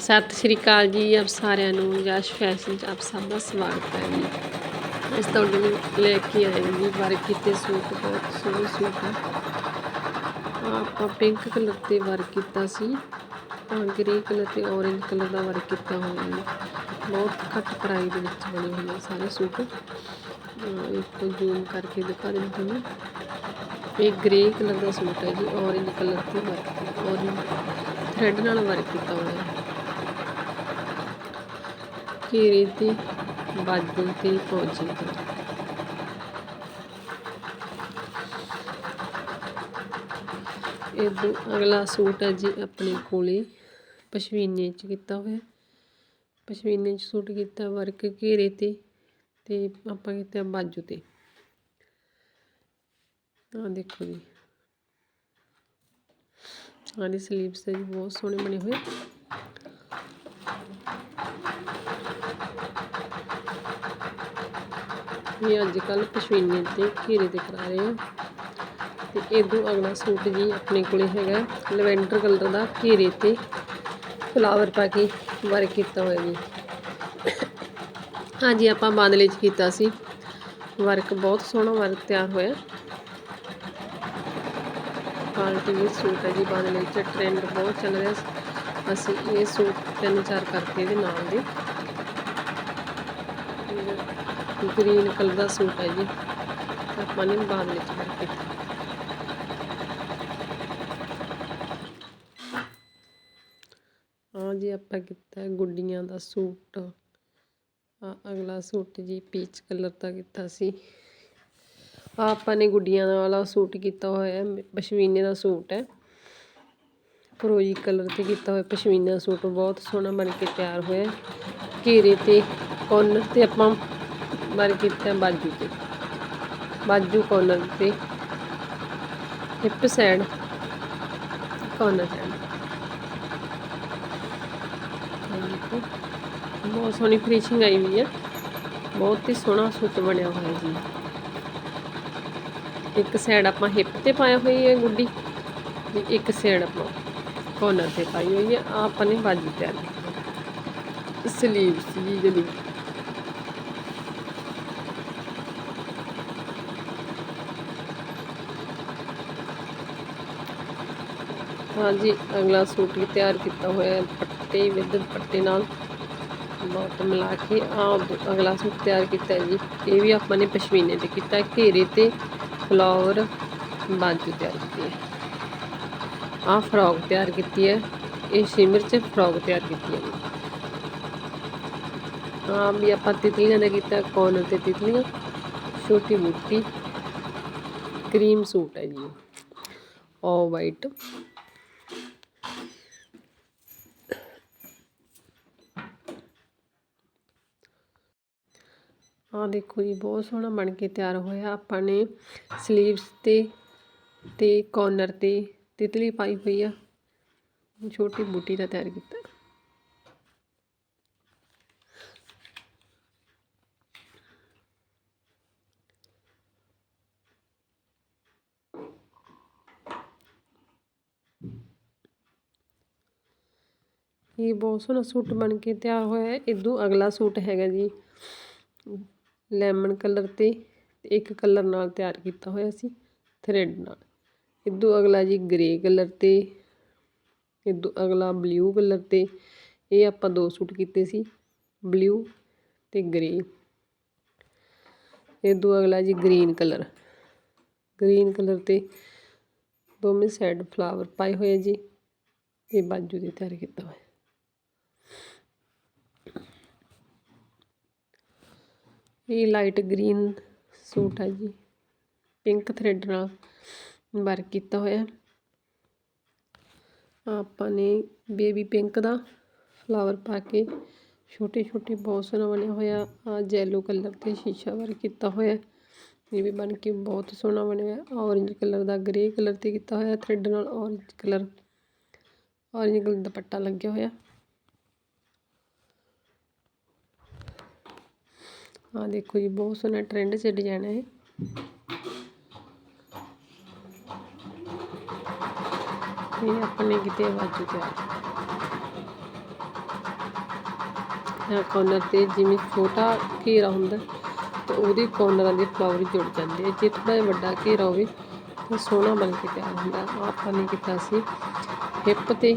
ਸਤਿ ਸ਼੍ਰੀ ਅਕਾਲ ਜੀ ਆਪ ਸਾਰਿਆਂ ਨੂੰ। ਯਸ਼ ਫੈਸ਼ਨ ਚ ਆਪ ਸਭ ਦਾ ਸਵਾਗਤ ਹੈ ਜੀ। ਇਸ ਤੁਹਾਡੇ ਲਈ ਲੈ ਕੇ ਆਏ ਜੀ ਵਰਕ ਕੀਤੇ ਸੂਟ, ਬਹੁਤ ਸੋਹਣੇ ਸੂਟ ਹੈ ਆਪਾਂ ਪਿੰਕ ਕਲਰ ਤੇ ਵਰਕ ਕੀਤਾ ਸੀ, ਤਾਂ ਗ੍ਰੇ ਕਲਰ ਤੇ ਔਰੇਂਜ ਕਲਰ ਦਾ ਵਰਕ ਕੀਤਾ ਹੋਇਆ ਜੀ। ਬਹੁਤ ਘੱਟ ਪ੍ਰਾਈਸ ਦੇ ਵਿੱਚ ਬਣੇ ਹੋਏ ਨੇ ਸਾਰੇ ਸੂਟ। ਇੱਕ ਜ਼ੂਮ ਕਰਕੇ ਦਿਖਾ ਦਿੰਦੀ ਤੁਹਾਨੂੰ ਇਹ ਗ੍ਰੇ ਕਲਰ ਦਾ ਸੂਟ ਹੈ ਜੀ ਔਰੇਂਜ ਕਲਰ ਤੇ ਵਰਕ ਔਰੇਂਜ ਥ੍ਰੈਡ ਨਾਲ ਵਰਕ ਕੀਤਾ ਹੋਇਆ। ਹੈ ਘੇਰੇ ਤੇ ਬਾਜੂ ਤੇ ਪੌਂਚੇ ਇਹ ਅਗਲਾ ਸੂਟ ਹੈ ਜੀ ਆਪਣੇ ਕੋਲੇ ਪਸ਼ਮੀਨੇ ਚ ਕੀਤਾ ਹੋਇਆ। ਪਸ਼ਮੀਨੇ ਚ ਸੂਟ ਕੀਤਾ ਵਰਕ ਘੇਰੇ ਤੇ ਤੇ ਆਪਾਂ ਕੀਤਾ ਬਾਜੂ ਤੇ। ਆਹ ਦੇਖੋ ਜੀ। ਆਹ ਸਲੀਵਸ ਜੀ ਬਹੁਤ ਸੋਹਣੇ ਬਣੇ ਹੋਏ। ਇਹ ਅੱਜ ਕੱਲ ਪਸ਼ਮੀਨੇ ਤੇ ਘੇਰੇ ਤੇ ਕਰਾ ਰਹੇ ਆ। ਤੇ ਇਦੋਂ ਅਗਲਾ ਸੂਟ ਜੀ ਆਪਣੇ ਕੋਲੇ ਹੈਗਾ, ਲਵੈਂਡਰ ਕਲਰ ਦਾ ਘੇਰੇ ਤੇ ਫਲਾਵਰ ਪਾ ਕੇ ਵਰਕ ਕੀਤਾ ਹੋਇਆ ਜੀ। ਹਾਂਜੀ ਆਪਾਂ ਬਾਂਦਲੇ 'ਚ ਕੀਤਾ ਸੀ। ਵਰਕ ਬਹੁਤ ਸੋਹਣਾ ਵਰਕ ਤਿਆਰ ਹੋਇਆ। ਕੁਆਲਿਟੀ ਵੀ ਸੂਟ ਹੈ ਜੀ, ਬਾਂਦਲੇ 'ਚ ਟ੍ਰੈਂਡ ਬਹੁਤ ਚੱਲ ਰਿਹਾ ਅਸੀਂ ਇਹ ਸੂਟ ਤਿੰਨ ਚਾਰ ਕਰਕੇ ਇਹਦੇ ਨਾਲ ਦੇ ਗ੍ਰੀਨ ਕਲਰ ਦਾ ਸੂਟ ਹੈ ਜੀ। ਆਪਾਂ ਨੇ ਬਾਂਦਲੇ ਵਿੱਚ ਵਰਕ ਕੀਤਾ ਹਾਂ ਜੀ, ਆਪਾਂ ਕੀਤਾ ਗੁੱਡੀਆਂ ਦਾ ਸੂਟ। ਆ ਅਗਲਾ ਸੂਟ ਜੀ ਪੀਚ ਕਲਰ ਦਾ ਕੀਤਾ ਸੀ। ਆਹ ਆਪਾਂ ਨੇ ਗੁੱਡੀਆਂ ਵਾਲਾ ਸੂਟ ਕੀਤਾ ਹੋਇਆ ਹੈ, ਪਸ਼ਮੀਨੇ ਦਾ ਸੂਟ ਹੈ। ਫਰੋਜੀ ਕਲਰ ਤੇ ਕੀਤਾ ਹੋਇਆ ਪਸ਼ਮੀਨਾ ਸੂਟ, ਬਹੁਤ ਸੋਹਣਾ ਬਣ ਕੇ ਤਿਆਰ ਹੋਇਆ ਘੇਰੇ ਤੇ ਕੋਰਨਰ ਤੇ ਆਪਾਂ ਵਰਕ ਕੀਤਾ ਬਾਜੂ ਤੇ। ਬਾਜੂ ਕੋਰਨਰ ਤੇ। ਹਿੱਪ ਸਾਈਡ ਕੋਰਨਰ ਸਾਈਡ ਬਹੁਤ ਸੋਹਣੀ ਫਿਨਿਸ਼ਿੰਗ ਆਈ ਹੋਈ ਹੈ ਬਹੁਤ ਹੀ ਸੋਹਣਾ ਸੂਟ ਬਣਿਆ ਹੋਇਆ ਜੀ। ਇੱਕ ਸਾਈਡ ਆਪਾਂ ਹਿੱਪ ਤੇ ਪਾਇਆ ਹੋਈ ਹੈ ਗੁੱਡੀ ਤੇ ਇੱਕ ਸਾਈਡ ਆਪਾਂ ਕੋਰਨਰ ਤੇ ਪਾਈ ਹੋਈ ਹੈ। ਆਪਾਂ ਨੇ ਬਾਜੂ ਤਿਆਰ ਕੀਤੀ ਸਲੀਵਸ ਜੀ ਜਿਹੜੀ ਹਾਂਜੀ, ਅਗਲਾ ਸੂਟ ਵੀ ਤਿਆਰ ਕੀਤਾ ਹੋਇਆ ਹੈ, ਪੱਟੇ, ਵਿਦ ਦੁਪੱਟੇ ਨਾਲ। ਬਹੁਤ ਮਿਲਾ ਕੇ ਆ ਅਗਲਾ ਸੂਟ ਤਿਆਰ ਕੀਤਾ ਜੀ। ਇਹ ਵੀ ਆਪਾਂ ਨੇ ਪਸ਼ਮੀਨੇ ਤੇ ਕੀਤਾ ਘੇਰੇ ਤੇ ਫਲਾਵਰ ਬਾਜੂ ਤਿਆਰ ਕੀਤੀ ਹੈ। ਆ ਫਰੋਕ ਤਿਆਰ ਕੀਤੀ ਹੈ, ਇਹ ਸ਼ਿਮਰ ਚ ਫਰੋਕ ਤਿਆਰ ਕੀਤੀ ਹੈ ਜੀ। ਆ ਵੀ ਆਪਾਂ ਤਿਤਲੀਆਂ ਦਾ ਕੀਤਾ ਕੋਨਰ ਤੇ ਤਿਤਲੀਆਂ, ਛੋਟੀ ਬੂਟੀ ਕਰੀਮ ਸੂਟ ਹੈ ਜੀ। ਉਹ ਵਾਈਟ ਆਹ ਦੇਖੋ ਜੀ, ਬਹੁਤ ਸੋਹਣਾ ਬਣ ਕੇ ਤਿਆਰ ਹੋਇਆ। ਆਪਾਂ ਨੇ ਸਲੀਵਸ ਤੇ ਤੇ ਕੋਰਨਰ ਤੇ ਤਿਤਲੀ ਪਾਈ ਹੋਈ ਆ। ਛੋਟੀ ਬੂਟੀ ਦਾ ਤਿਆਰ ਕੀਤਾ। ਇਹ ਬਹੁਤ ਸੋਹਣਾ ਸੂਟ ਬਣ ਕੇ ਤਿਆਰ ਹੋਇਆ। ਹੈ ਇਦੋਂ ਅਗਲਾ ਸੂਟ ਹੈਗਾ ਜੀ। ਲੈਮਨ ਕਲਰ ਤੇ ਤੇ ਇੱਕ ਕਲਰ ਨਾਲ ਤਿਆਰ ਕੀਤਾ ਹੋਇਆ ਸੀ, ਥਰੈਡ ਨਾਲ। ਇਦੋਂ ਅਗਲਾ ਜੀ ਗ੍ਰੇ ਕਲਰ ਤੇ, ਇਦੋਂ ਅਗਲਾ ਬਲੂ ਕਲਰ ਤੇ, ਇਹ ਆਪਾਂ ਦੋ ਸੂਟ ਕੀਤੇ ਸੀ, ਬਲੂ ਤੇ ਗ੍ਰੇ। ਇਦੋਂ ਅਗਲਾ ਜੀ ਗ੍ਰੀਨ ਕਲਰ। ਗ੍ਰੀਨ ਕਲਰ ਤੇ ਦੋਵੇਂ ਸਾਈਡ ਫਲਾਵਰ ਪਾਏ ਹੋਏ ਜੀ, ਇਹ ਬਾਜੂ ਦੇ ਤਿਆਰ ਕੀਤਾ ਹੋਇਆ। ਇਹ ਲਾਈਟ ਗ੍ਰੀਨ ਸੂਟ ਹੈ ਜੀ। ਪਿੰਕ ਥ੍ਰੈਡ ਨਾਲ ਵਰਕ ਕੀਤਾ ਹੋਇਆ। ਆਪਾਂ ਨੇ ਬੇਬੀ ਪਿੰਕ ਦਾ ਫਲਾਵਰ ਪਾ ਕੇ ਛੋਟੇ ਛੋਟੇ ਬਹੁਤ ਸੋਹਣਾ ਬਣਿਆ ਹੋਇਆ। ਆ ਜੈਲੋ ਕਲਰ ਤੇ ਸ਼ੀਸ਼ਾ ਵਰਕ ਕੀਤਾ ਹੋਇਆ। ਇਹ ਵੀ ਬਣ ਕੇ ਬਹੁਤ ਸੋਹਣਾ ਬਣਿਆ ਹੋਇਆ। ਔਰੇਂਜ ਕਲਰ ਦਾ ਗ੍ਰੇ ਕਲਰ ਤੇ ਕੀਤਾ ਹੋਇਆ। ਥ੍ਰੈਡ ਨਾਲ ਔਰੇਂਜ ਕਲਰ ਔਰੇਂਜ ਕਲਰ ਦੁਪੱਟਾ ਲੱਗਿਆ ਹੋਇਆ। ਆ ਦੇਖੋ ਜੀ, ਬਹੁਤ ਸੋਹਣਾ ਟ੍ਰੈਂਡ 'ਚ ਡਿਜ਼ਾਈਨ ਹੈ ਇਹ। ਇਹ ਆਪਣੇ ਕਿਤੇ ਵਾਜੂ ਤਿਆਰ ਕੋਨਰ ਤੇ ਜਿਵੇਂ ਛੋਟਾ ਘੇਰਾ ਹੁੰਦਾ, ਤੇ ਉਹਦੇ ਕੋਰਨਰਾਂ ਦੇ ਫਲਾਵਰ ਜੁੜ ਜਾਂਦੇ ਆ। ਜੇ ਥੋੜਾ ਜਿਹਾ ਵੱਡਾ ਘੇਰਾ ਹੋਵੇ, ਤਾਂ ਸੋਹਣਾ ਬਣ ਕੇ ਤਿਆਰ ਹੁੰਦਾ। ਆਹ ਆਪਾਂ ਨੇ ਕੀਤਾ ਸੀ ਹਿੱਪ ਤੇ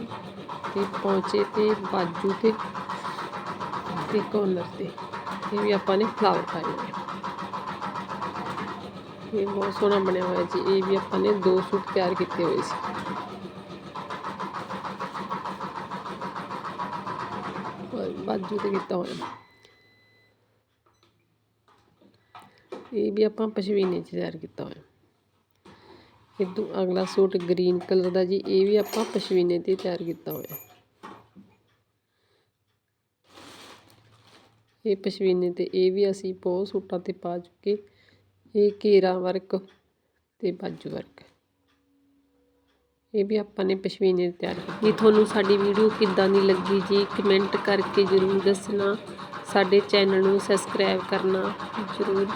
ਤੇ ਪੌਂਚੇ ਤੇ, ਬਾਜੂ ਤੇ ਤੇ ਕੋਨਰ ਤੇ। ਇਹ ਵੀ ਆਪਾਂ ਨੇ ਫਲਾਵਰ ਪਾਏ ਹੋਏ ਇਹ ਬਹੁਤ ਸੋਹਣਾ ਬਣਿਆ ਹੋਇਆ ਜੀ। ਇਹ ਵੀ ਆਪਾਂ ਨੇ ਦੋ ਸੂਟ ਤਿਆਰ ਕੀਤੇ ਹੋਏ ਸੀ। ਬਾਜੂ ਤੇ ਕੀਤਾ ਹੋਇਆ। ਇਹ ਵੀ ਆਪਾਂ ਪਸ਼ਮੀਨੇ 'ਚ ਤਿਆਰ ਕੀਤਾ ਹੋਇਆ। ਇਹ ਇਦੋਂ ਅਗਲਾ ਸੂਟ ਗ੍ਰੀਨ ਕਲਰ ਦਾ ਜੀ। ਇਹ ਵੀ ਆਪਾਂ ਪਸ਼ਮੀਨੇ ਤੇ ਤਿਆਰ ਕੀਤਾ ਹੋਇਆ। ਇਹ ਪਸ਼ਮੀਨੇ ਤੇ ਇਹ ਵੀ ਅਸੀਂ ਬਹੁਤ ਸੂਟਾਂ ਤੇ ਪਾ ਚੁੱਕੇ। ਇਹ ਘੇਰਾ ਵਰਕ ਅਤੇ ਬਾਜੂ ਵਰਕ। ਇਹ ਵੀ ਆਪਾਂ ਨੇ ਪਸ਼ਮੀਨੇ ਤੇ ਤਿਆਰ ਕੀਤੀ। ਤੁਹਾਨੂੰ ਸਾਡੀ ਵੀਡੀਓ ਕਿੱਦਾਂ ਦੀ ਲੱਗੀ ਜੀ ਕਮੈਂਟ ਕਰਕੇ ਜ਼ਰੂਰ ਦੱਸਣਾ। ਸਾਡੇ ਚੈਨਲ ਨੂੰ ਸਬਸਕ੍ਰਾਈਬ ਕਰਨਾ ਜ਼ਰੂਰ।